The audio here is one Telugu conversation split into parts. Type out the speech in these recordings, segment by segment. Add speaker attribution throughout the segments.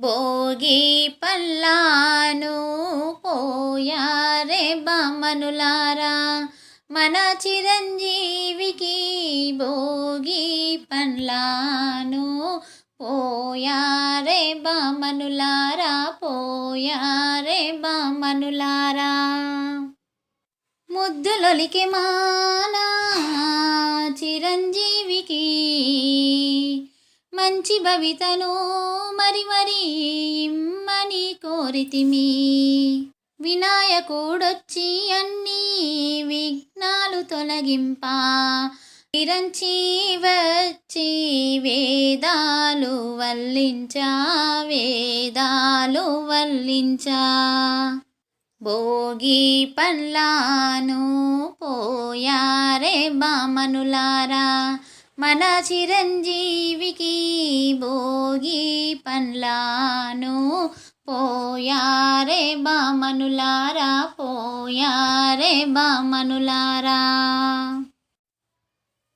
Speaker 1: భోగి పల్లాను పోయారే బామనులారా. మన చిరంజీవికి భోగి పండ్లాను పోయారే బామనులారా పోయారే బామనులారా. ముద్దులొలికి మానా చిరంజీవికి మంచి భవితను మరి మరి ఇమ్మని కోరితిమి. వినాయకుడొచ్చి అన్ని విఘ్నాలు తొలగింప. విరంచి వచ్చి వేదాలు వల్లించా వేదాలు వల్లించా. భోగి పల్లాను పోయారే బామనులారా. మన చిరంజీవికి భోగి పండ్లాను పోయారే బామనులారా పోయారే బామనులారా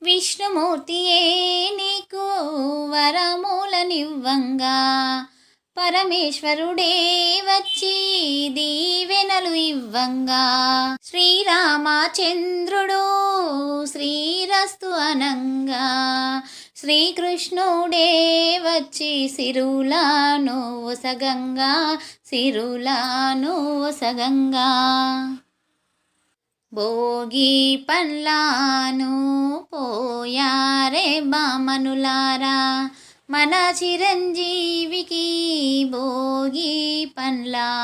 Speaker 1: విష్ణుమూర్తియే నీకు వరమూలనివ్వంగా? పరమేశ్వరుడే వచ్చి దీవెనలు ఇవ్వంగా? శ్రీరామచంద్రుడు శ్రీ శ్రీరస్తు అనంగా శ్రీకృష్ణుడే వచ్చి సిరులాను ఒసగంగా సిరులాను ఒసగంగా భోగి పల్లాను పోయారే బామనులారా మన చిరంజీవికి భోగి పండ్లాను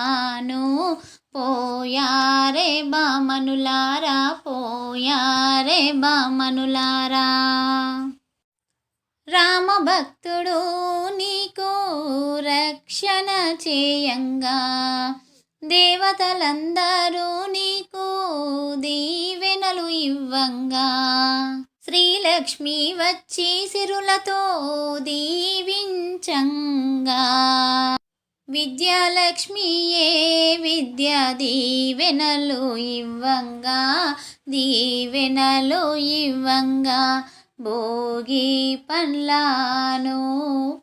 Speaker 1: పోయారే బామనులారా పోయారే బామనులారా రామభక్తుడు నీకు రక్షణ చేయంగా. దేవతలందరూ నీకు దీవెనలు ఇవ్వంగా. శ్రీలక్ష్మి వచ్చి సిరులతో విద్యాలక్ష్మియే విద్య దీవెనలు ఇవ్వంగా దీవెనలు ఇవ్వంగా. భోగి పండ్లాను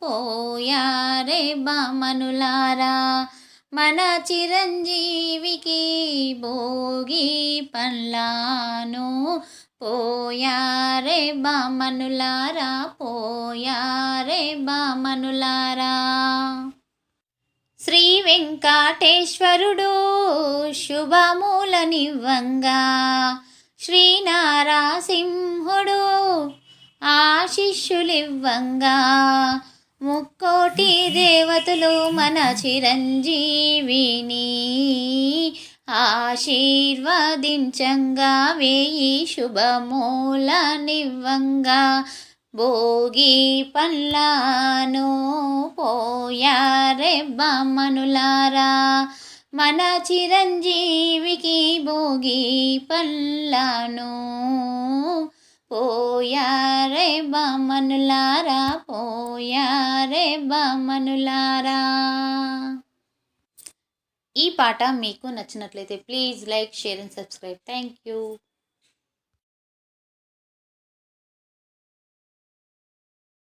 Speaker 1: పోయారే బామనులారా. మన చిరంజీవికి భోగి పండ్లాను పోయారే బామనులారా పోయారే బామనులారా. శ్రీ వెంకటేశ్వరుడు శుభమూలనివ్వంగా. శ్రీనారాసింహుడు ఆశిష్యులివ్వంగా. ముక్కోటి దేవతలు మన చిరంజీవిని ఆశీర్వదించంగా వేయి శుభమూలనివ్వంగా. భోగి పల్లాను పోయారే బామనులారా మన చిరంజీవికి భోగి పల్లాను పోయారే బామనులారా పోయారే బామనులారా ఈ పాట మీకు నచ్చినట్లయితే please like share and subscribe. Thank you.